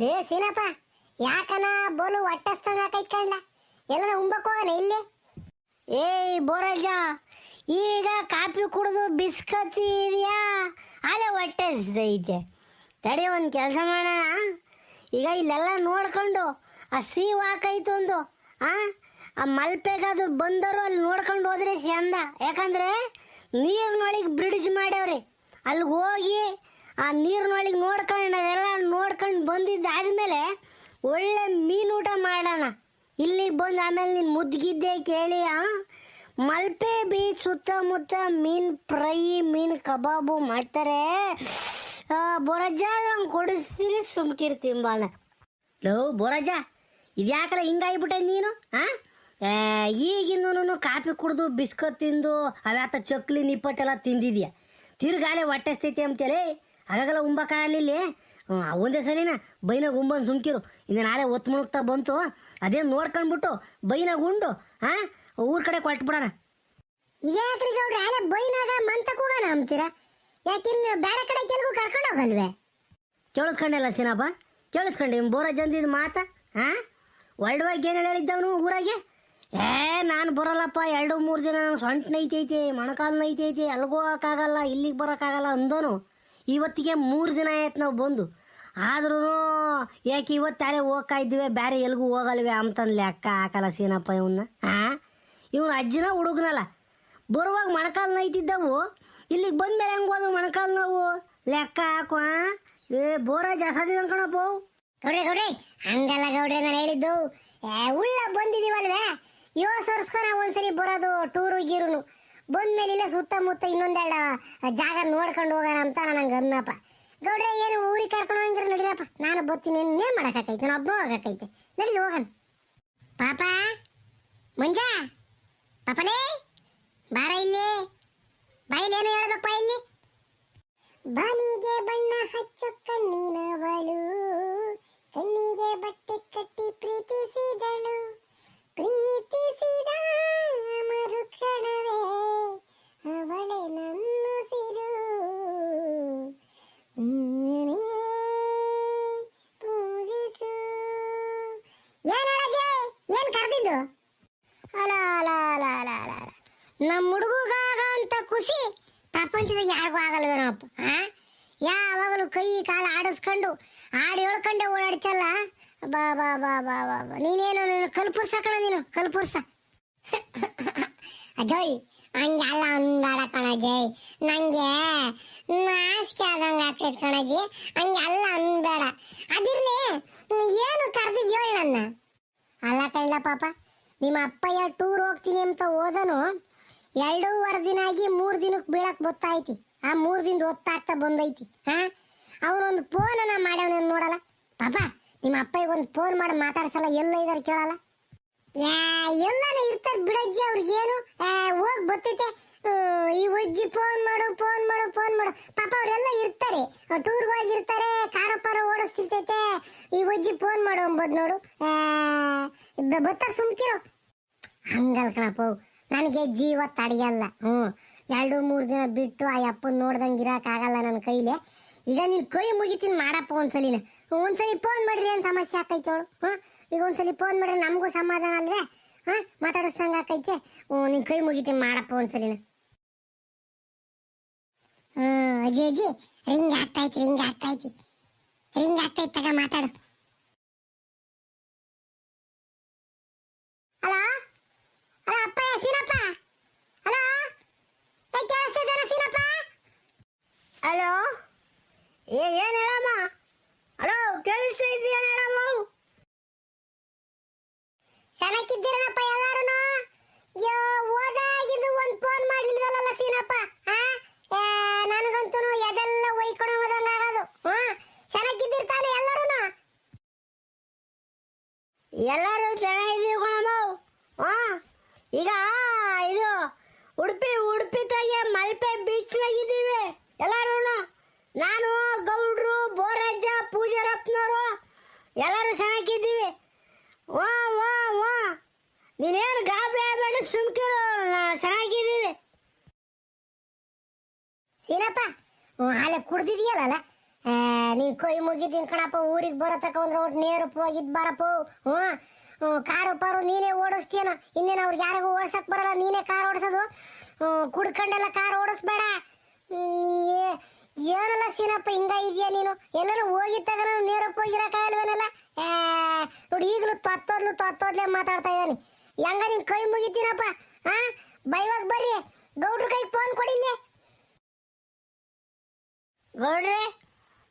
ಲೇ ಸೀನಪ್ಪ, ಯಾಕನ ಬೋಲು ಒಟ್ಟಸ್ತಂಗ ಕೈತ್ಕೊಂಡ್ಲ ಎಲ್ಲ ಉಂಬಕ್ ಹೋಗನ ಇಲ್ಲಿ? ಏಯ್, ಬೋರಜ್ಜ, ಈಗ ಕಾಫಿ ಕುಡಿದು ಬಿಸ್ಕತ್ ಇದೆಯಾ? ಅಲ್ಲೇ ಹೊಟ್ಟೆ ಇದೆ ತಡಿ, ಒಂದು ಕೆಲಸ ಮಾಡೋಣ. ಈಗ ಇಲ್ಲೆಲ್ಲ ನೋಡ್ಕೊಂಡು, ಆ ಸಿ ವಾಕೈತು ಒಂದು. ಆ ಆ ಮಲ್ಪೆಗಾದ್ರು ಬಂದರು ಅಲ್ಲಿ ನೋಡ್ಕೊಂಡು ಹೋದ್ರೆ ಚಂದ. ಯಾಕಂದ್ರೆ ನೀರಿನೊಳಗೆ ಬ್ರಿಡ್ಜ್ ಮಾಡ್ಯಾವ್ರಿ. ಅಲ್ಲಿಗೆ ಹೋಗಿ ಆ ನೀರಿನೊಳಗೆ ನೋಡ್ಕೊಂಡು ಅದೆಲ್ಲ ನೋಡ್ಕೊಂಡು ಬಂದಿದ್ದಾದ್ಮೇಲೆ ಒಳ್ಳೆ ಮೀನು ಊಟ ಮಾಡೋಣ. ಇಲ್ಲಿಗೆ ಬಂದು ಆಮೇಲೆ ನೀನು ಮುದ್ಗಿದ್ದೆ ಕೇಳಿ ಮಲ್ಪೆ ಬೀಚ್ ಸುತ್ತಮುತ್ತ ಮೀನು ಫ್ರೈ ಮೀನು ಕಬಾಬು ಮಾಡ್ತಾರೆ. ಆ, ಕೊಡಿಸ್ತೀನಿ ಸುಮ್ಕಿರ್ತೀನಿ ಬಾಣ ಲೋ ಬೋರಜ್ಜ ಇದ್ಯಾಕಲ್ಲ ಹಿಂಗಾಗಿಬಿಟ್ಟೆ ನೀನು ಆ? ಈಗಿಂದೂ ಕಾಫಿ ಕುಡಿದು ಬಿಸ್ಕತ್ ತಿಂದು ಅವ್ಯಾತ ಚಕ್ಲಿ ನಿಪ್ಪಟ್ಟೆಲ್ಲ ತಿಂದಿದ್ಯಾ? ತಿರ್ಗಾಲೆ ಹೊಟ್ಟೆ ಸ್ಥಿತಿ ಅಂತೇಳಿ ಆಗಾಗಲ್ಲ ಅಲ್ಲಿ ಒಂದೇ ಸಲಿನ ಬೈನಾಗ ಉಂಬಂದು ಸುಮ್ಕಿರು. ಇನ್ನು ನಾಳೆ ಒತ್ತು ಮುಳುಗ್ತಾ ಬಂತು. ಅದೇನು ನೋಡ್ಕೊಂಡ್ಬಿಟ್ಟು ಬೈನಾಗ ಉಂಡು ಆ? ಊರ್ ಕಡೆ ಕೊಟ್ಬಿಡೋಣ. ಇದ್ಯಾಕ್ರಿ ಗೌಡ್ರೆ? ಅಲ್ಲೇ ಬೈನಾಗ ಮಂತಕ್ಕೆ ಹೋಗೋಣ ಅಂತೀರಾ ಯಾಕಿನ್ನು ಬೇರೆ ಕಡೆ ಕೆಲ್ಗೂ ಕರ್ಕೊಂಡು ಹೋಗಲ್ವೇ? ಕೇಳಿಸ್ಕೊಂಡೆಲ್ಲ ಸೀನಪ್ಪ ಕೇಳಿಸ್ಕೊಂಡೆ ಬೋರ ಜಂದಿದ್ ಮಾತ ಹಾ ವರ್ಲ್ಡ್ ಏನು ಹೇಳಿದ್ದವನು ಊರಾಗೆ? ಏ ನಾನು ಬರಲ್ಲಪ್ಪ ಎರಡು ಮೂರು ದಿನ ಸೊಂಟ ನೈತೈತೆ ಮೊಣಕಾಲು ನೈತೈತಿ ಅಲ್ಗೂ ಹೋಗೋಕ್ಕಾಗಲ್ಲ ಇಲ್ಲಿಗೆ ಬರೋಕ್ಕಾಗಲ್ಲ ಅಂದೋನು. ಇವತ್ತಿಗೆ ಮೂರು ದಿನ ಆಯ್ತು ನಾವು ಬಂದು. ಆದ್ರೂ ಯಾಕೆ ಇವತ್ತು ಅಲ್ಲೇ ಹೋಗ್ತಾ ಇದ್ವಿ ಬೇರೆ ಎಲ್ಗೂ ಹೋಗಲ್ವೇ ಅಂತಂದು ಲೆಕ್ಕ ಹಾಕಲ್ಲ ಸೀನಪ್ಪ ಇವನ್ನ ಹಾಂ ಇವನು ಅಜ್ಜನ ಹುಡುಗನಲ್ಲ. ಬರುವಾಗ ಮೊಣಕಾಲು ನೈತಿದ್ದವು, ಇಲ್ಲಿಗೆ ಬಂದ್ಮೇಲೆ ಹೆಂಗ್ ಹೋದವು ಮೊಣಕಾಲು ನಾವು? ಲೆಕ್ಕ ಹಾಕು? ಏ, ಬೋರ ಜಾಸ್ತಿ ಕಣಪ್ಪ ಗೌಡ್ರೆ ಗೌಡ್ರೆ, ಹಂಗಲ್ಲ ಗೌಡ್ರೆ ನಾನು ಹೇಳಿದ್ದು. ಉಳ್ಳ ಬಂದಿದೀವಲ್ವೇ? ಇವ ವರ್ಷಕ್ಕೊನ ಒಂದ್ಸರಿ ಬರೋದು, ಟೂರು, ಗೀರುನು. ಬಂದ್ಮೇಲೆ ಇಲ್ಲ ಸುತ್ತಮುತ್ತ ಇನ್ನೊಂದೆರಡು ಜಾಗ ನೋಡ್ಕೊಂಡು ಹೋಗೋಣ ಅಂತ ನನಗೆ ಅನ್ನಪ್ಪ ಗೌಡ್ರೆ, ಏನು ಊರಿಗೆ ಕರ್ಕೊಂಡು ಹೋಗಿರ ನಡೀರಪ್ಪ. ನಾನು ಬರ್ತೀನಿ ಇನ್ನೇ ಮಾಡೋಕ್ಕಾಕೈತೆ ನಾನು ಒಬ್ಬ ಹೋಗಕ್ಕೈತೆ ನಡೀರಿ ಹೋಗೋಣ. ಪಾಪ, ಮುಂಜ, ಪಾಪಲೇ, ಬಾರ ಇಲ್ಲಿ. ಬಾಯಿಲೇನು ಹೇಳ್ಬೇಕಪ್ಪ ಇಲ್ಲಿ? ಬಾನಿಗೆ ಬಣ್ಣ ಹಚ್ಚು ಕಣ್ಣಿನವಳು. ಕಣ್ಣಿಗೆ ಬಟ್ಟೆ ಕಟ್ಟಿ ಪ್ರೀತಿಸಿದಳು. ಪ್ರೀತಿಸಿದ ಮರುಕ್ಷಣವೇ ಅವಳೆ ನನ್ನುಸಿರು ನೀನೇ ಪೂಜಿಸು ಏನ್ ಹೇಳಜೆ ಏನ್ ಕರೆದಿದ್ದು ಅಲ ಅಲ ಅಲ ಅಲ ಅಲ ಅಲ. ನಮ್ಮ ಹುಡುಗಾಗ ಅಂತ ಖುಷಿ ಪ್ರಪಂಚದಾಗ ಯಾರಿಗೂ ಆಗಲ್ವೇನಪ್ಪ ಆ ಯಾವಾಗಲೂ ಕೈ ಕಾಲು ಆಡಿಸ್ಕೊಂಡು ಹಾಡು ಹೇಳ್ಕೊಂಡೆ ಓಡಾಡ್ಚಲ್ಲ ಬಾ ಬಾ ಬಾ ಬಾ ಬಾ ಬಾ. ನೀನೇನು ನೀನು ಕಲ್ಪುರ್ಸ ಕಣ ನೀನು? ಕಲ್ಪುರ್ಸ. ಅಜಯ್ ಹಂಗೆಲ್ಲ ಅನ್ಬೇಡ ಕಣಜಯ್ ನಂಗೆ ನಾಚಿಕೆ ಆದಂಗ ಆಗ್ತೈತೆ ಕಣಜಿ ಹಂಗೆ ಅಲ್ಲ ಅನ್ಬೇಡ. ಅದಿರ್ಲಿ ಏನು ಕರೆದಿದ್ಯೋ ನನ್ನ. ಅಲ್ಲ ಕಣ್ಣ ಪಾಪ, ನಿಮ್ಮ ಅಪ್ಪಯ್ಯ ಟೂರ್ ಹೋಗ್ತೀನಿ ಅಂತ ಹೋದನು, ಎರಡೂವರೆ ದಿನ ಆಗಿ ಮೂರು ದಿನಕ್ಕೆ ಬೀಳಕ್ ಗೊತ್ತಾಯ್ತಿ ಆ ಮೂರು ದಿನದ ಒತ್ತಾಗ್ತಾ ಬಂದೈತಿ. ಹಾ? ಅವನೊಂದು ಫೋನನ್ನ ಮಾಡ್ಯವನ ನೋಡಲ್ಲ. ಪಾಪ ನಿಮ್ಮ ಅಪ್ಪಗೆ ಒಂದು ಫೋನ್ ಮಾಡಿ ಮಾತಾಡ್ಸಲ್ಲ ಎಲ್ಲ ಇದಾರೆ ಕೇಳಲ್ಲ? ಎಲ್ಲಾನ ಇರ್ತಾರೆ ಬಿಡಜ್ಜಿ ಅವ್ರಿಗೇನು? ಹೋಗಿ ಹ್ಮ್, ಈ ಒಜ್ಜಿ ಫೋನ್ ಮಾಡು ಫೋನ್ ಮಾಡು ಫೋನ್ ಮಾಡು. ಪಾಪ ಅವರೆಲ್ಲ ಇರ್ತಾರೆ. ಟೂರ್ಗೆ ಹೋಗಿರ್ತಾರೆ ಕಾರ ಪಾರ ಓಡಿಸ್ತಿರ್ತೈತೆ. ಈ ಒಜ್ಜಿ ಫೋನ್ ಮಾಡು ಅಂಬೋದು ನೋಡು. ಬತ್ತಾರ ಸುಮ್ಕಿರೋ. ಹಂಗಲ್ ಕಣಪ್ಪ ನನಗೆ ಜೀವ ತಡೆಯಲ್ಲ. ಹ್ಞೂ ಎರಡು ಮೂರು ದಿನ ಬಿಟ್ಟು ಆ ಅಪ್ಪನ ನೋಡ್ದಂಗೆ ಇರೋಕ್ಕಾಗಲ್ಲ ನನ್ನ ಕೈಲಿ. ಈಗ ನಿನ್ನ ಕೈ ಮುಗಿತೀನಿ ಮಾಡಪ್ಪ ಒಂದ್ಸಲಿನ ಒಂದ್ಸಲಿ ಫೋನ್ ಮಾಡ್ರಿ ಏನು ಸಮಸ್ಯೆ ಆಕೈತೆ ಅವಳು ಈಗ ಒಂದ್ಸಲಿ ಫೋನ್ ಮಾಡ್ರಿ ನಮಗೂ ಸಮಾಧಾನ ಅಲ್ವೇ? ಹಾ? ಮಾತಾಡಿಸ್ದಂಗೆ ಆಕೈತೆ ಓ ನಿನ್ನ ಕೈ ಮುಗಿತೀನಿ ಮಾಡಪ್ಪ ಒಂದ್ಸಲಿನ. ಹ್ಞೂ ಅಜ್ಜಿ ಅಜ್ಜಿ ರಿಂಗ್ ಆಗ್ತೈತಿ ರಿಂಗ್ ಆಗ್ತೈತಿ. ರಿಂಗ್ ಆಗ್ತೈತಿ, ತಗ ಮಾತಾಡು. ಹಲೋ ಹಲೋ ಅಪ್ಪ, ಸೀನಪ್ಪ? ಹಲೋ ಕೇಳಿಸ್ತಿದ್ದಾನ ಸೀನಪ್ಪ? ಹಲೋ ಏನು ಹೇಳಮ್ಮ? ಹಲೋ ಕೇಳಿಸ್ತಾ ಇದೆಯಾ ಹೇಳಮ್ಮ ಚೆನ್ನಾಗಿದ್ದೀರನಪ್ಪ ಎಲ್ಲಾರು ಯೋ ಇದು ಒಂದು ಫೋನ್ ಮಾಡ್ಲಿಲ್ವಲ್ಲ ಸೀನಪ್ಪ ಹಾ ನನಗಂತೂ ಎದೆಲ್ಲ ಒಯ್ಕೊಂಡು ಹೋದಂಗ ಆಗೋದು. ಹಾ ಚೆನ್ನಾಗಿದ್ದಿರ್ತಾನೆ ಎಲ್ಲರೂ ಎಲ್ಲರೂ ಚೆನ್ನಾಗಿದ್ದೀವಿ ಕಣಮ್ಮ. ಹಾ ಈಗ ಇದು ಉಡುಪಿ ಉಡುಪಿ ತಾಯಿಯ ಮಲ್ಪೆ ಬೀಚ್ನಾಗಿದ್ದೀವಿ ಎಲ್ಲರೂ ನಾನು ಗೌಡ್ರು ಬೋರಜ್ಜ ಪೂಜಾರಪ್ಪನವರು ಎಲ್ಲರೂ ಚೆನ್ನಾಗಿದ್ದೀವಿ. ವಾ ವಾ ವಾ. ನೀನೇನು ಗಾಬರಿ ಆಗಬೇಡ, ಸುಮ್ಕಿರು ಚೆನ್ನಾಗಿದ್ದೀವಿ. ಸೀನಪ್ಪ ಹಾಲೆ ಕುಡ್ದಿದೆಯಲ್ಲ ನೀನು ಕೊಯ್ ಮುಗಿತೀನಿ ಕಣಪ್ಪ, ಊರಿಗೆ ಬರೋ ತಕ ಒಟ್ಟು ನೇರು ಹೋಗಿದ್ ಬರಪ್ಪ ಹ್ಞೂ ಕಾರು ಪಾರು ನೀನೇ ಓಡಿಸ್ತೀಯನ? ಇನ್ನೇನು ಅವ್ರಿಗೆ ಯಾರಿಗೂ ಓಡಿಸಕ್ಕೆ ಬರಲ್ಲ, ನೀನೇ ಕಾರ್ ಓಡಿಸೋದು? ಕುಡ್ಕೊಂಡೆಲ್ಲ ಕಾರ್ ಓಡಿಸ್ಬೇಡ. ಏ- ಏನಲ್ಲ ಸೀನಪ್ಪ ಹಿಂಗ ಇದೆಯಾ ನೀನು? ಎಲ್ಲರೂ ಹೋಗಿದ್ದಾಗ ನಾನು ನೇರಪ್ಪ ಹೋಗಿರಕ್ಕಾಗಲ್ವೇನಲ್ಲ ನೋಡಿ ಈಗಲೂ ತೊತ್ತೋದ್ಲು ತೊತ್ತೋದ್ಲೆ ಮಾತಾಡ್ತಾ ಇದ್ದಾನೆ. ಹೆಂಗ ನಿನ್ ಕೈ ಮುಗಿತೀನಪ್ಪ? ಹಾ ಬೈವಾಗ ಬರ್ರಿ. ಗೌಡ್ರ ಕೈ ಫೋನ್ ಕೊಡಿಲ್ಲ ಗೌಡ್ರೆ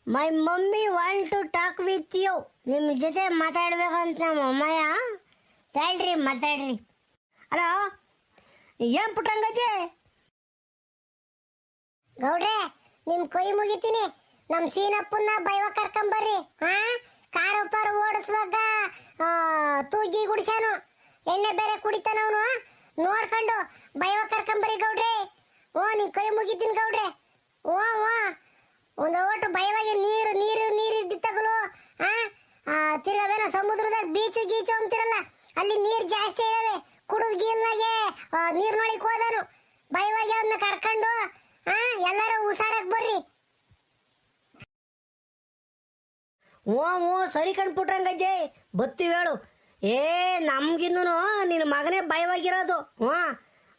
my mummy want to talk with you ನಿಮ್ಮ ಜೊತೆ ಮಾತಾಡ್ಬೇಕಂತ ನಮ್ಮ ಅಮ್ಮಯ್ಯ. ಹೇಳ್ರಿ ಮಾತಾಡ್ರಿ. ಹಲೋ? ಏನ್ ಪುಟ್ಟಂಗಜ್ಜಿ? ಗೌಡ್ರೆ ನಿಮ್ ಕೈ ಮುಗಿತೀನಿ. ನಮ್ ಸೀನಪ್ಪನ್ನ ಬೈವ ಕರ್ಕೊಂಬರ್ರಿ. ಹಾ? ಕಾರು ಪಾರು ಓಡಿಸುವಾಗ ತೂಗಿ ಗುಡಿಸ್ಯಾನು. ಎಣ್ಣೆ ಬೇರೆ ಕುಡಿತಾನ ಅವನು. ನೋಡ್ಕೊಂಡು ಬೈವ ಕರ್ಕೊಂಬರ್ರಿ ಗೌಡ್ರಿ. ಓ, ನಿಮ್ ಕೈ ಮುಗಿತೀನಿ ಗೌಡ್ರಿ. ಓ ಓ. ಒಂದು ಒಟ್ಟು ಬೈವಾಗಿ ನೀರು ನೀರು ನೀರು ಇದ್ದಿತ್ತಗಲು ಹಾ? ತಿರ್ಗವೇನೋ ಸಮುದ್ರದಾಗ ಬೀಚು ಗೀಚು ಅಂತಿರಲ್ಲ, ಅಲ್ಲಿ ನೀರು ಜಾಸ್ತಿ ಇದಾವೆ. ಕುಡಿದ್ ಗೀಲ್ನಾಗೆ ನೀರ್ ನೋಡಿ ಹೋದನು. ಬೈವಾಗಿ ಅವನ್ನ ಕರ್ಕೊಂಡು ಆ ಎಲ್ಲರೂ ಹುಷಾರಾಗಿ ಬರ್ರಿ. ಓ ಓ ಸರಿ ಕಣ್ಪುಟ್ರಂಗಜ್ಜೆ ಬತ್ತೀವಿ ಹೇಳು. ಏ ನಮ್ಗಿನ್ನೂ ನಿನ್ನ ಮಗನೇ ಭಯವಾಗಿರೋದು. ಹ್ಞೂ.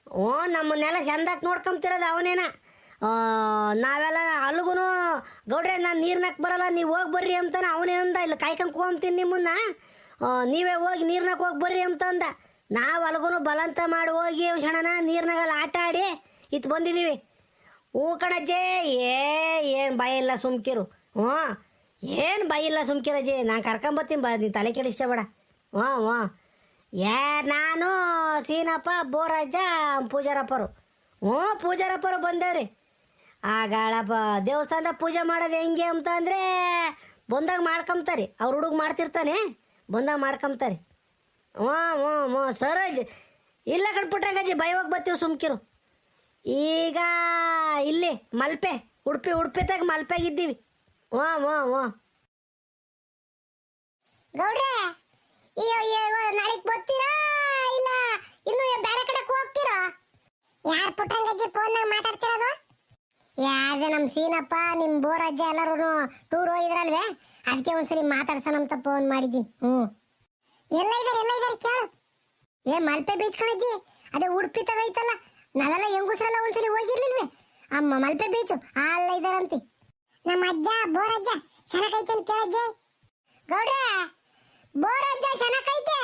ಓ ನಮ್ಮನ್ನೆಲ್ಲ ಚಂದಾಕ್ ನೋಡ್ಕೊಂತಿರೋದು ಅವನೇನ? ನಾವೆಲ್ಲ ಅಲ್ಲಿಗೂ ಗೌಡ್ರೆ ನಾನು ನೀರ್ನಾಕ್ ಬರಲ್ಲ ನೀವು ಹೋಗಿ ಬರ್ರಿ ಅಂತಾನೆ ಅವನೇ ಅಂದ. ಇಲ್ಲ ಕಾಯ್ಕೊಂಡ್ಕೊಂತೀನಿ ನಿಮ್ಮನ್ನ. ಆ, ನೀವೇ ಹೋಗಿ ನೀರ್ನಾಗ ಹೋಗಿ ಬರ್ರಿ ಅಂತ ಅಂದ. ನಾವು ಅಲ್ಗೂ ಬಲಂತ ಮಾಡಿ ಹೋಗಿ ಕ್ಷಣನ ನೀರ್ನಾಗಲ್ಲ ಆಟ ಆಡಿ ಇತ್ತು ಬಂದಿದ್ದೀವಿ ಹ್ಞೂ ಕಣಜ್ಜೆ. ಏ, ಏನು ಭಯ ಇಲ್ಲ ಸುಮ್ಕಿರು. ಹ್ಞೂ. ಏನು ಭಯ ಇಲ್ಲ ಸುಮ್ಕಿರಜ್ಜಿ. ನಾನು ಕರ್ಕೊಂಬತ್ತೀನಿ ಬಾ, ನೀನು ತಲೆ ಕೆಡಿಸ್ಕೋಬೇಡ ಹ್ಞೂ ಹ್ಞೂ. ಏ, ನಾನು ಸೀನಪ್ಪ, ಬೋರಜ್ಜ, ಪೂಜಾರಪ್ಪರು. ಹ್ಞೂ, ಪೂಜಾರಪ್ಪರು ಬಂದೇವ್ರಿ. ಗಾಳಪ್ಪ ದೇವಸ್ಥಾನದ ಪೂಜೆ ಮಾಡೋದು ಹೆಂಗೆ ಅಂತ ಅಂದರೆ, ಬಂದಾಗ ಮಾಡ್ಕೊಂತಾರೆ ಅವ್ರ ಹುಡುಗ ಮಾಡ್ತಿರ್ತಾನೆ, ಬಂದಾಗ ಮಾಡ್ಕೊಂತಾರೆ ಹ್ಞೂ ಹ್ಞೂ ಹ್ಞೂ. ಸರೋಜ್, ಇಲ್ಲ ಕಣ್ಪುಟ್ರಂಗಜ್ಜಿ ಭಯವಾಗಿ ಬರ್ತೀವಿ ಸುಮ್ಕಿರು. ಈಗ ಇಲ್ಲಿ, ಮಲ್ಪೆ. ಉಡುಪಿ ಉಡುಪಿತಾಗ ಮಲ್ಪೆಗಿದ್ದೀವಿ. ಓ ಓ ಓ ಗೌಡ್ರೆ, ಅಯ್ಯೋ ನಾಳೆಗ್ ಬರ್ತೀರಾ ಇಲ್ಲ? ಇನ್ನು ಬೇರೆ ಕಡೆ ಹೋಗ್ತೀರಾ? ಯಾರ್ ಪುಟ್ಟಂಗಜ್ಜಿ ಫೋನ್ ಮಾತಾಡ್ತಿರೋದು? ಯಾವ್ದೆ ನಮ್ಮ ಸೀನಪ್ಪ, ನಿಮ್ ಬೋರಜ್ಜ ಎಲ್ಲರೂ ಟೂರ್ ಹೋಗಿದ್ರಲ್ವೇ? ಅದಕ್ಕೆ ಒಂದ್ಸರಿ ಮಾತಾಡ್ಸೋಣ ಅಂತ ಫೋನ್ ಮಾಡಿದ್ದೀನಿ. ಹ್ಮ್. ಎಲ್ಲ ಇದಾರೆ ಎಲ್ಲ ಇದಾರೆ ಕೇಳು. ಏ, ಮಲ್ಪೆ ಬೀಚ್ ಕಣಜ್ಜಿ ಅದೇ ಉಡುಪಿ ತಗೈತಲ್ಲ ನಾವೆಲ್ಲ ಹೆಂಗುಸ್ರೆಲ್ಲ ಒಂದ್ಸಲಿ ಹೋಗಿರ್ಲಿಲ್ವೇ? ಅಮ್ಮ ಮಲ್ಪೆ ಬೀಚು, ಅಲ್ಲ ಇದಾರಂತೆ ನಮ್ಮ ಅಜ್ಜ, ಬೋರಜ್ಜ ಚೆನ್ನಾಗೈತೆ ಕೇಳಜ್ಜಿ. ಗೌಡ್ರ, ಬೋರಜ್ಜ ಚೆನ್ನಾಗೈತೆ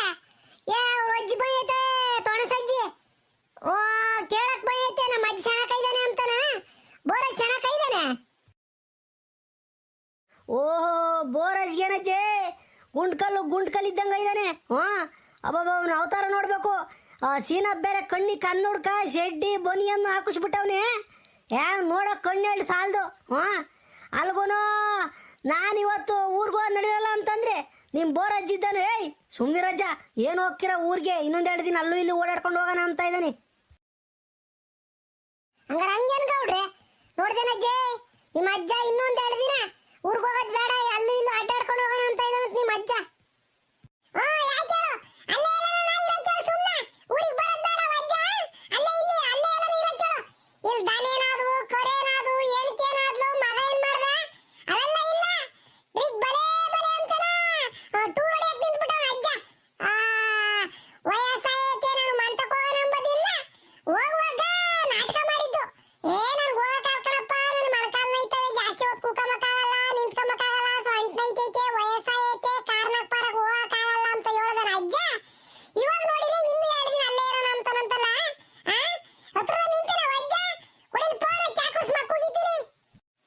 ಏ, ಅವ್ರ ಅಜ್ಜಿ ಬೈಯೈತೆ ತೊಣಸಜ್ಜಿ ಓ, ಕೇಳಕ್ ಬೈಯೈತೆ ನಮ್ಮ ಅಜ್ಜಿ ಚೆನ್ನಾಗೈದಾನೆ ಅಂತಾನ? ಬೋರಜ್ ಚೆನ್ನಾಗೈದಾನೆ ಓಹೋ ಬೋರಜ್ ಏನಜ್ಜಿ? ಗುಂಡ್ಕಲ್ಲು ಗುಂಡ್ಕಲ್ ಇದ್ದಂಗೆ ಇದ್ದಾನೆ. ಹಾ ಅಬ್ಬಬ್ಬ ಅವನ ಅವತಾರ ನೋಡಬೇಕು. ಸೀನಾ ಬೇರೆ ಕಣ್ಣಿ ಕಣ್ಣುಡ್ಕ, ಶೆಡ್ಡಿ, ಬೊನಿಯನ್ನು ಹಾಕಿಸ್ಬಿಟ್ಟವನೆ. ಯಾ ನೋಡೋ ಕಣ್ಣೆರಡು ಸಾಲದು? ಹಾಂ? ಅಲ್ಗೂ ನಾನು ಇವತ್ತು ಊರಿಗೆ ಹೋಗಿ ನಡಿರಲ್ಲ ಅಂತಂದ್ರೆ ನಿಮ್ಮ ಬೋರ್ ಅಜ್ಜಿದ್ದಾನು ಏಯ್ ಸುಮ್ಮನಿರಜ್ಜ ಏನು ಹೋಗ್ತೀರಾ ಊರಿಗೆ? ಇನ್ನೊಂದು ಎರಡು ದಿನ ಅಲ್ಲೂ ಇಲ್ಲಿ ಓಡಾಡ್ಕೊಂಡು ಹೋಗೋಣ ಅಂತ ಇದ್ದಾನೆ. ಹಂಗಾರ ಹಂಗೇನ್ ಗೌಡ್ರೆ? ನೋಡ್ದೇನಜ್ಜಿ ನಿಮ್ಮ ಅಜ್ಜ ಇನ್ನೊಂದ್ ಎರಡು ದಿನ ಊರ್ಗ್ ಹೋಗೋದ್ ಬೇಡ ಅಲ್ಲೂ ಇಲ್ಲೂ ಅಡ್ಡಾಡ್ಕೊಂಡು ಹೋಗೋಣ ಅಂತ ಇದ್ದಾನೆ ನಿಮ್ಮ ಅಜ್ಜ. ಆ, ಯಾಕೆ ಹೇಳು? ಅಲ್ಲೇ ಎಲ್ಲಾನ ನಾ ಇರೋಕ್ ಹೇಳು ಸುಮ್ನೆ. ಊರಿಗ್ ಬರೋದ್ ಬೇಡ ಅಜ್ಜ. ಅಲ್ಲೇ ಇಲ್ಲಿ, ಅಲ್ಲೇ ಎಲ್ಲ ಇರೋಕ್ ಕೇಳು. ಇಲ್ಲಿ ದನೇನಾದ್ವು, ಕರೇನಾದ್ವು, ಹೆಂಡ್ತಿಯೇನಾದ್ಲು, ಮಗ ಏನ್ ಮಾಡ್ದ? ಅವೆಲ್ಲ ಇಲ್ಲ. ಟ್ರಿಪ್ ಬಲೇ ಬಲೇ ಅಂತಾನ. ಆ, ಟೂರ್ ಹೊಡ್ಯಕ್ ನಿಂತ್ಬಿಟ್ಟವ್ನ ಅಜ್ಜ. ಆ, ವಯಸ್ಸಾಗೈತೆ, ನಾನು ಮಂತಕ್ ಹೋಗೋಣ ಅಂಬೋದಿಲ್ಲ. ಹೋಗುವಾಗ ನಾಟಕ ಮಾಡಿದ್ದು ಏ ನನ್ಗೆ ಹೋಗಕ್ಕಾಗಲ್ಲಪ್ಪ ನನ್ನ ಮೊಣಕಾಲ್ ನೋಯ್ತವೆ ಜಾಸ್ತಿ ಹೊತ್ತು ಕೂಕಮಕ್ಕಾಗಲ್ಲ ನಿಂತ್ಕಮಕ್ಕಾಗಲ್ಲ ಸೊಂಟ ನೈತೈತೆ ವಯಸ್ಸಾಗೈತೆ ಕಾರ್ನಾಗ್ ಪಾರಾಗ್ ಹೋಗಕ್ಕಾಗಲ್ಲ ಅಂತ ಹೇಳ್ದನ ಅಜ್ಜ ಇವಾಗ ನೋಡಿದ್ರೆ ಇನ್ನು ಎರಡು ದಿನ ಅಲ್ಲೇ ಇರೋಣ ಅಂತಾನಂತಲ್ಲ ಆ ಹತ್ರ ನಿಂತನ ಅಜ್ಜ ಕೊಡಲಿ ಫೋನ್ ಚಾಕುಸ್ ಮಕ್ಕುಗಿದ್ದೀನಿ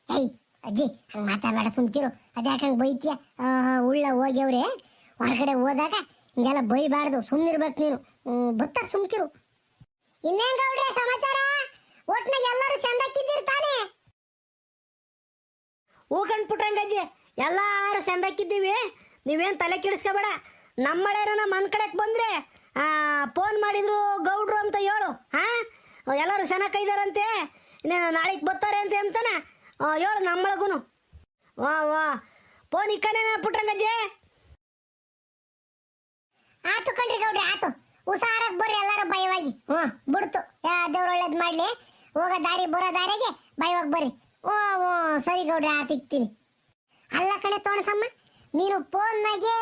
ಏಯ್ ಅಜ್ಜಿ ಹಂಗ ಮಾತಾಡಬೇಡ ಸುಮ್ಕಿರು. ಅದ್ಯಾಕೆ ಹಂಗೆ ಬೈತೀಯ? ಉಳ್ಳ ಹೋಗ್ಯವ್ರೆ. ಹೊರಗಡೆ ಹೋದಾಗ ಹಿಂಗೆಲ್ಲ ಬೈಬಾರ್ದು ಸುಮ್ಮನಿರ್ಬೇಕು ನೀನು. ಬತ್ತ ಸುಮ್ಕಿರು. ಇನ್ನೇನು ಗೌಡ್ರೆ ಸಮಾಚಾರ? ಒಟ್ನಾಗ ಎಲ್ಲರೂ ಚಂದಕ್ಕಿದ್ದಿರ್ತಾನೆ ಹೂ ಅಜ್ಜಿ ಎಲ್ಲಾರು ಚಂದಕ್ಕಿದ್ದೀವಿ ನೀವೇನು ತಲೆ ಕೆಡಿಸ್ಕೋಬೇಡ. ನಮ್ಮಳೆನ ಮನ್ ಕಡೆಗೆ ಬಂದರೆ ಫೋನ್ ಮಾಡಿದ್ರು ಗೌಡ್ರು ಅಂತ ಹೇಳು ಹಾಂ? ಎಲ್ಲರೂ ಚೆನ್ನಾಗಿ ಕೈದಾರಂತೆ. ನಾಳೆಗೆ ಬರ್ತಾರೆ ಅಂತ ಆ, ಹೇಳು ನಮ್ಮಳಗೂನು. ವಾ ವಾ. ಫೋನ್ ಇಕ್ಕನೆ ಪುಟ್ರಂಗಜ್ಜೆ ಆತು ಕಣ್ರಿ ಗೌಡ್ರಿ ಆತು. ಹುಷಾರಾಗಿ ಬರ್ರಿ ಎಲ್ಲರೂ ಭಯವಾಗಿ. ಹ್ಞೂ ಬಿಡ್ತು. ಯಾ ದೇವ್ರ ಒಳ್ಳೇದು ಮಾಡ್ಲಿ. ಹೋಗೋ ದಾರಿ ಬರೋ ದಾರಿಗೆ ಭಯವಾಗಿ ಬರ್ರಿ. ಓ ಓ ಸರಿ ಗೌಡ್ರಿ ಆತು ಇಕ್ತೀನಿ. ಕಣೆ ತೋಣಸಮ್ಮ ನೀನು ಫೋನ್ನಾಗೆ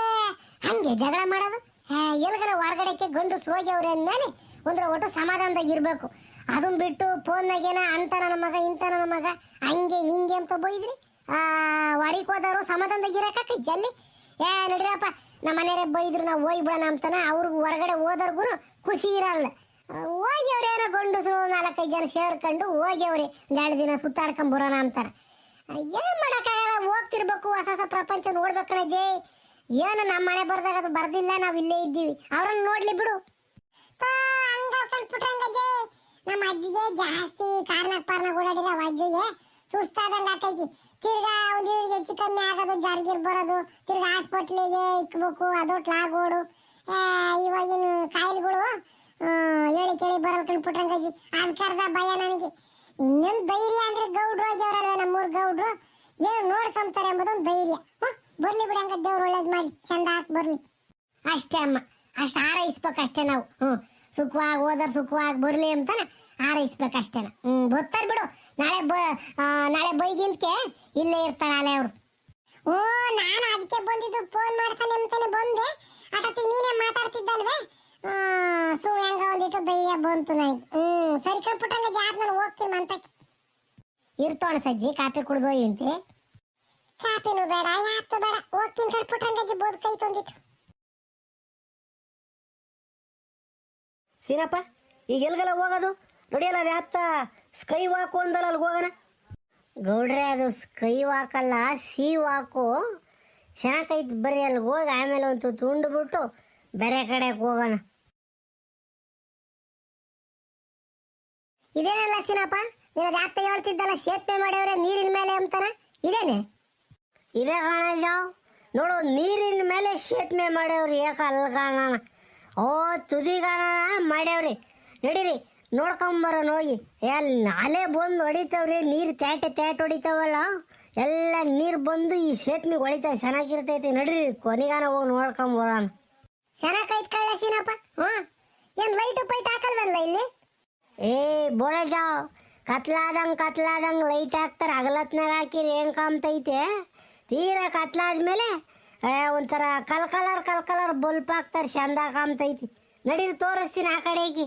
ಹಂಗೆ ಜಗಳ ಮಾಡೋದು? ಹೇ, ಎಲ್ಗನ ಹೊರಗಡೆಕ್ಕೆ ಗಂಡು ಹೋಗ್ಯವ್ರೆ ಅಂದ್ಮೇಲೆ ಒಂದ್ರ ಒಟ್ಟು ಸಮಾಧಾನದಾಗ ಇರಬೇಕು. ಅದನ್ನ ಬಿಟ್ಟು ಫೋನ್ನಾಗೇನ ಅಂತ ನನ್ನ ಮಗ, ಇಂತ ನನ್ನ ಮಗ, ಹಂಗೆ ಹಿಂಗೆ ಅಂತ ಬೈದ್ರಿ ಆ ಹೋದವರು ಸಮಾಧಾನದಾಗ ಜಲ್ಲಿ ಏ ನಡಿರಪ್ಪ ನಮ್ಮ ಮನೆಯವರೇ ಬೈದ್ರು ನಾವು ಹೋಗ್ಬಿಡೋಣ ಅಂತಾನೆ ಅವ್ರಿಗೂ ಹೊರಗಡೆ ಹೋದವ್ರಿಗೂ ಖುಷಿ ಇರಲ್ಲ. ಹೋಗಿ ಏನೋ ಗಂಡಸರು ನಾಲ್ಕೈದು ಜನ ಸೇರ್ಕೊಂಡು ಹೋಗ್ಯವ್ರೆ ಎರಡು ದಿನ ಸುತ್ತಾಡ್ಕೊಂಬರೋಣ ಅಂತಾರೆ. ಏನು ಮಾಡೋಕ್ಕಾಗಲ್ಲ, ಹೋಗ್ತಿರ್ಬೇಕು, ಹೊಸ ಹೊಸ ಪ್ರಪಂಚ ನೋಡ್ಬೇಕಣ ಜೈ. ಏನು ನಮ್ಮ ಮನೆ ಬರ್ದಾಗ ಅದು ಬರ್ದಿಲ್ಲ, ನಾವು ಇಲ್ಲೇ ಇದ್ದೀವಿ. ಅವ್ರನ್ನ ನೋಡ್ಲಿ ಬಿಡು. ನಮ್ಮ ಅಜ್ಜಿಗೆ ಜಾಸ್ತಿ ಕಾರ್ನ ಪಾರ್ನ ಓಡಾಡಿರ ಅಜ್ಜಿಗೆ. ಸುಸ್ತಾದಂಗ ಆಕೈತಿ. ತಿರ್ಗಾ ಒಂದು ಇವ್ರಿಗೆ ಹೆಚ್ಚು ಕಮ್ಮಿ ಆಗೋದು, ಜಾರಿಗೆ ಬರೋದು. ತಿರ್ಗಾ ಹಾಸ್ಪಿಟ್ಲಿಗೆ ಇಕ್ಬೇಕು, ಅದು ಟ್ಲಾಗೋಡು ಇವಾಗಿನ ಕಾಯಿಲೆಗಳು ಹೇಳಿ ಕೇಳಿ ಬರಲ್ ಕಣ್ಬಿಟ್ರಂಗಜ್ಜಿ ಅದ್ಕರ್ದ ಭಯ ನನಗೆ. ಇನ್ನೊಂದು ಧೈರ್ಯ ಅಂದ್ರೆ ಗೌಡ್ರು ಆಗ್ಯವ್ರಲ್ವ ನಮ್ಮೂರ್ ಗೌಡ್ರು. ಏನು ನೋಡ್ಕೊಂತಾರೆ ಎಂಬುದೊಂದು ಧೈರ್ಯ. ಬರ್ಲಿ ಬಿಡಂಗ ದೇವ್ರು ಒಳ್ಳೇದು ಮಾಡಿ. ಚಂದ ಹಾಕಿ ಬರ್ಲಿ. ಅಷ್ಟೇ ಅಮ್ಮ. ಅಷ್ಟು ಆರೈಸ್ಬೇಕು ಅಷ್ಟೇ ನಾವು. ಹ್ಮ್. ಸುಖವಾಗಿ ಹೋದರ್ ಸುಖವಾಗಿ ಬರ್ಲಿ ಅಂತಾನೆ ಹಾರೈಸ್ಬೇಕಷ್ಟೇನ ಹ್ಮ್, ಬರ್ತಾರ ಬಿಡು. ನಾಳೆ ಬ ನಾಳೆ ಬೈಗಿಂತಕ್ಕೆ ಇಲ್ಲೇ ಇರ್ತಾರ ಅಲೆ ಅವ್ರು. ಓ, ನಾನು ಅದಕ್ಕೆ ಬಂದಿದ್ದು ಫೋನ್ ಮಾಡ್ತಾನೆ ಅಂತಾನೆ ಬಂದೆ. ಅಟತಿ ನೀನೇ ಮಾತಾಡ್ತಿದ್ದಲ್ವೇ? ಸು, ಹೆಂಗ ಒಂದಿಟ್ಟು ಧೈರ್ಯ ಬಂತು ನನಗೆ. ಹ್ಮ್, ಸರಿ ಕಣ್ಪುಟ್ಟಂಗ ಜಾತ್ ನಾನು ಹೋಗ್ತೀನಿ ಮಂತಕ್ಕೆ ಇರ್ತೋಣ ಸಜ್ಜಿ ಕಾಫಿ ಕುಡ್ದೋಯ್ ಅಂತೆ ಕಾಪಿನೂ ಬೇಡ ಯಾತು ಬೇಡ. ಹೋಗ್ತೀನಿ ಕಣ್ಪುಟ್ಟಂಗಜ್ಜಿ ಬೋದ್ ಕೈ ಸೀನಪ್ಪ, ಈಗ ಎಲ್ಗೆಲ್ಲ ಹೋಗೋದು? ನೋಡಿಯಲ್ಲ ಅದೇ ಹತ್ತ ಸ್ಕೈ ವಾಕು ಅಂದಲ್ಲ ಅಲ್ಲಿಗೆ ಹೋಗೋಣ. ಗೌಡ್ರೆ, ಅದು ಸ್ಕೈ ವಾಕಲ್ಲ ಸಿ ವಾಕು ಚೆನ್ನಾಗೈತೆ ಬರ್ರಿ ಅಲ್ಲಿಗೆ ಹೋಗಿ, ಆಮೇಲೆ ಒಂದು ತುಂಡು ಬಿಟ್ಟು ಬೇರೆ ಕಡೆಗೆ ಹೋಗೋಣ. ಇದೇನಲ್ಲ ಸೀನಪ್ಪ ನೀನು ಜಾತ ಹೇಳ್ತಿದ್ದಲ್ಲ, ಸೇತುವೆ ನೀರಿನ ಮೇಲೆ ಅಂತಾನೆ? ಇದೇನೆ? ಇದೇ ಕಾಣಲ್ಲ ನೋಡು, ನೀರಿನ ಮೇಲೆ ಸೇತುವೆ ಮಾಡ್ಯವ್ರಿ ಯಾಕ ಅಲ್ಗಾನ ಓ ತುದಿಗಾನ ಮಾಡ್ಯಾವ್ರಿ. ನಡೀರಿ, ನೋಡ್ಕೊಂಬರೋಣ ಹೋಗಿ. ಎಲ್ಲಿ ನಾಲೆ ಬಂದು ಹೊಡಿತಾವ್ರಿ, ನೀರು ತ್ಯಾಟೆ ತ್ಯಾಟ್ ಹೊಡಿತಾವಲ್ಲ, ಎಲ್ಲ ನೀರು ಬಂದು ಈ ಸೇತುವೆ ಹೊಡಿತಾವೆ ಚೆನ್ನಾಗಿರ್ತೈತಿ ನಡೀರಿ, ಕೊನೆಗಾನ ಹೋಗಿ ನೋಡ್ಕೊಂಬರೋಣ. ಚೆನ್ನಾಗೈತ್ ಕಳ್ಳ ಸಿನಪ್ಪ. ಹ್ಞೂ. ಏನು ಲೈಟು ಪೈಟ್ ಹಾಕಲ್ವಲ್ಲ ಇಲ್ಲಿ? ಏ ಬೋಳಜಾವ್ ಕತ್ಲಾದಂಗ್ ಕತ್ಲಾದಂಗ್ ಲೈಟ್ ಹಾಕ್ತಾರ ಅಗಲತ್ನಾಗ ಹಾಕಿರಿ ಹೆಂಗ್ ಕಾಮ್ತೈತೆ ತೀರಾ ಕತ್ಲಾದ್ಮೇಲೆ ಒಂಥರ ಕಲ್ ಕಲರ್ ಕಲ್ ಕಲರ್ ಬಲ್ಪ್ ಹಾಕ್ತಾರ ಚಂದ ಕಾಮ್ತೈತಿ ನಡೀರಿ ತೋರಿಸ್ತೀನಿ ಆ ಕಡೆಗೆ